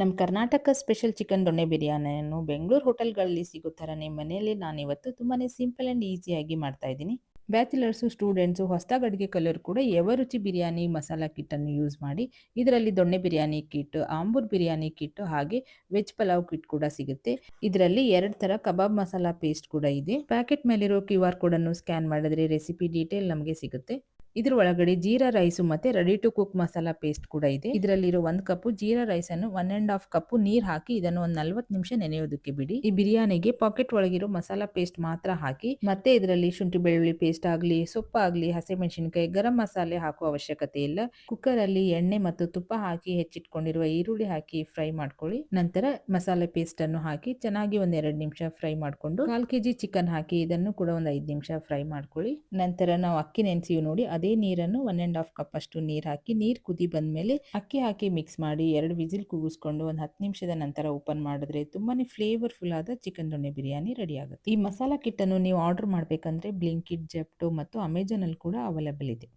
ನಮ್ಮ Karnataka special chicken ದೊಣ್ಣೆ ಬಿರಿಯಾನಿಯನ್ನು ಬೆಂಗಳೂರು ಹೋಟೆಲ್ಗಳಲ್ಲಿ ಸಿಗೋ ಥರನೇ ಮನೆಯಲ್ಲಿ ನಾನಿವತ್ತು ತುಂಬಾ ಸಿಂಪಲ್ ಆ್ಯಂಡ್ ಈಸಿಯಾಗಿ ಮಾಡ್ತಾ ಇದ್ದೀನಿ. ಬ್ಯಾಚುಲರ್ಸು ಸ್ಟೂಡೆಂಟ್ಸು ಹೊಸದಾಗಿ ಗಡಿಗೆ ಕಲಿಯೋರು ಕೂಡ ಯಾವ ರುಚಿ ಬಿರಿಯಾನಿ, ಮಸಾಲ ಕಿಟ್ಟನ್ನು ಯೂಸ್ ಮಾಡಿ, ಇದರಲ್ಲಿ ದೊಣ್ಣೆ ಬಿರಿಯಾನಿ ಕಿಟ್ ಆಂಬೂರ್ ಬಿರಿಯಾನಿ ಕಿಟ್ ಹಾಗೆ ವೆಜ್ ಪಲಾವ್ ಕಿಟ್ ಕೂಡ ಸಿಗುತ್ತೆ. ಇದರಲ್ಲಿ ಎರಡು ಥರ ಕಬಾಬ್ ಮಸಾಲ ಪೇಸ್ಟ್ ಕೂಡ ಇದೆ. ಪ್ಯಾಕೆಟ್ ಮೇಲಿರೋ ಕ್ಯೂ ಆರ್ ಕೋಡನ್ನು ಸ್ಕ್ಯಾನ್ ಮಾಡಿದ್ರೆ ರೆಸಿಪಿ ಡೀಟೇಲ್ ನಮಗೆ ಸಿಗುತ್ತೆ. ಇದ್ರ ಒಳಗಡೆ ಜೀರಾ ರೈಸ್ ಮತ್ತೆ ready to cook masala paste ಕೂಡ ಇದೆ. ಇದರಲ್ಲಿರೋ ಒಂದು ಕಪ್ ಜೀರಾ ರೈಸ್ ಅನ್ನು ಒನ್ ಅಂಡ್ ಹಾಫ್ ಕಪ್ ನೀರ್ ಹಾಕಿ ಇದನ್ನು ಒಂದ್ ನಲ್ವತ್ತು ನಿಮಿಷ ನೆನೆಯೋದಕ್ಕೆ ಬಿಡಿ. ಈ ಬಿರಿಯಾನಿಗೆ ಪಾಕೆಟ್ ಒಳಗಿರೋ ಮಸಾಲಾ ಪೇಸ್ಟ್ ಮಾತ್ರ ಹಾಕಿ, ಮತ್ತೆ ಇದರಲ್ಲಿ ಶುಂಠಿ ಬೆಳ್ಳುಳ್ಳಿ ಪೇಸ್ಟ್ ಆಗಲಿ ಸೊಪ್ಪಾಗ್ಲಿ ಹಸಿಮೆಣಸಿನಕಾಯಿ, ಗರಂ ಮಸಾಲೆ ಹಾಕುವ ಅವಶ್ಯಕತೆ ಇಲ್ಲ. ಕುಕ್ಕರ್ ಅಲ್ಲಿ ಎಣ್ಣೆ ಮತ್ತು ತುಪ್ಪ ಹಾಕಿ ಹೆಚ್ಚಿಟ್ಕೊಂಡಿರುವ ಈರುಳ್ಳಿ ಹಾಕಿ ಫ್ರೈ ಮಾಡ್ಕೊಳ್ಳಿ. ನಂತರ ಮಸಾಲೆ ಪೇಸ್ಟ್ ಅನ್ನು ಹಾಕಿ ಚೆನ್ನಾಗಿ ಒಂದ್ ಎರಡು ನಿಮಿಷ ಫ್ರೈ ಮಾಡ್ಕೊಂಡು, ಕಾಲ್ ಕೆಜಿ ಚಿಕನ್ ಹಾಕಿ ಇದನ್ನು ಕೂಡ ಒಂದ್ ಐದು ನಿಮಿಷ ಫ್ರೈ ಮಾಡ್ಕೊಳ್ಳಿ. ನಂತರ ನಾವು ಅಕ್ಕಿ ನೆನೆಸಿ ನೋಡಿ, ಅದೇ ನೀರನ್ನು ಒನ್ ಆ್ಯಂಡ್ ಹಾಫ್ ಕಪ್ ಅಷ್ಟು ನೀರು ಹಾಕಿ, ನೀರು ಕುದಿ ಬಂದ್ಮೇಲೆ ಅಕ್ಕಿ ಹಾಕಿ ಮಿಕ್ಸ್ ಮಾಡಿ ಎರಡು ವಿಸಿಲ್ ಕೂಗಿಸ್ಕೊಂಡು ಒಂದು ಹತ್ತು ನಿಮಿಷದ ನಂತರ ಓಪನ್ ಮಾಡಿದ್ರೆ ತುಂಬಾನೇ ಫ್ಲೇವರ್ಫುಲ್ ಆದ ಚಿಕನ್ ದೊಣ್ಣೆ ಬಿರಿಯಾನಿ ರೆಡಿ ಆಗುತ್ತೆ. ಈ ಮಸಾಲಾ ಕಿಟ್ ಅನ್ನು ನೀವು ಆರ್ಡರ್ ಮಾಡಬೇಕಂದ್ರೆ ಬ್ಲಿಂಕಿಟ್ ಜೆಪ್ಟೋ ಮತ್ತು ಅಮೆಜಾನ್ ಅಲ್ಲಿ ಕೂಡ ಅವೈಲೇಬಲ್ ಇದೆ.